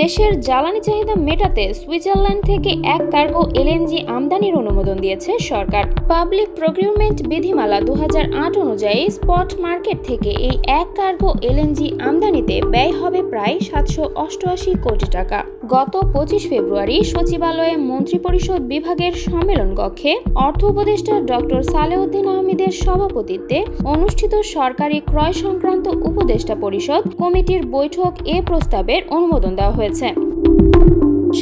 দেশের জ্বালানি চাহিদা মেটাতে সুইজারল্যান্ড থেকে এক কার্গো এলএনজি আমদানির অনুমোদন দিয়েছে সরকার। পাবলিক প্রকিউরমেন্ট বিধিমালা দু আট অনুযায়ী স্পট মার্কেট থেকে এই এক কার্গো এলএনজি আমদানিতে ব্যয় হবে প্রায় সাতশো অষ্টআশি কোটি টাকা। গত পঁচিশ ফেব্রুয়ারি সচিবালয়ে মন্ত্রিপরিষদ বিভাগের সম্মেলন কক্ষে অর্থ উপদেষ্টা ডক্টর সালেউদ্দিন আহমেদের সভাপতিত্বে অনুষ্ঠিত সরকারি ক্রয় সংক্রান্ত উপদেষ্টা পরিষদ কমিটির বৈঠক এ প্রস্তাবের অনুমোদন দেওয়া হয়েছে।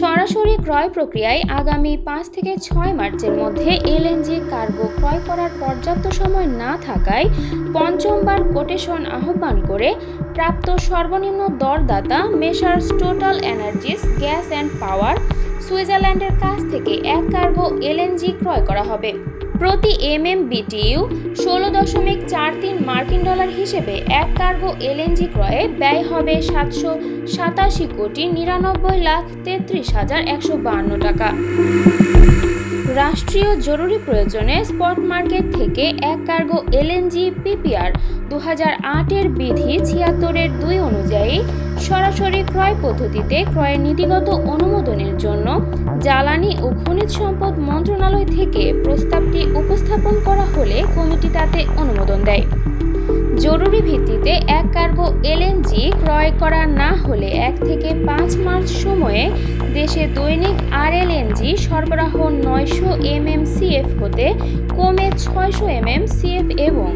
সরাসরি ক্রয় প্রক্রিয়ায় আগামী পাঁচ থেকে ছয় মার্চের মধ্যে এলএনজি কার্গো ক্রয় করার পর্যাপ্ত সময় না থাকায় পঞ্চমবার কোটেশন আহ্বান করে প্রাপ্ত সর্বনিম্ন দরদাতা messrs total energies gas and power সুইজারল্যান্ডের কাছ থেকে এক কার্গো এলএনজি ক্রয় করা হবে। প্রতি এম এম বিটিইউ ষোলো দশমিক চার তিন মার্কিন ডলার হিসেবে এক কার্গো এলএনজি ক্রয়ে ব্যয় হবে সাতশো সাতাশি কোটি নিরানব্বই লাখ তেত্রিশ হাজার একশো বাহান্ন টাকা। রাষ্ট্রীয় জরুরি প্রয়োজনে স্পট মার্কেট থেকে এক কার্গো এলএনজি পিপিআর দু হাজার আটের বিধি ছিয়াত্তরের দুই অনুযায়ী সরাসরি ক্রয় পদ্ধতিতে ক্রয়ের নীতিগত অনুমোদনের জন্য জ্বালানি ও খনিজ সম্পদ মন্ত্রণালয় থেকে প্রস্তাবটি উপস্থাপন করা হলে কমিটি তাতে অনুমোদন দেয়। জরুরি ভিত্তিতে এক কার্গো এলএনজি ক্রয় করা না হলে এক থেকে পাঁচ মার্চ সময়ে দেশে দৈনিক আর আরএলএনজি সরবরাহ নয়শো এমএমসিএফ হতে কমে ছয়শো এমএমসিএফ এবং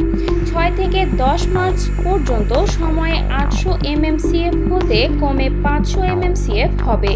ছয় থেকে দশ মার্চ পর্যন্ত সময়ে আটশো এমএমসিএফ হতে কমে পাঁচশো এমএমসিএফ হবে।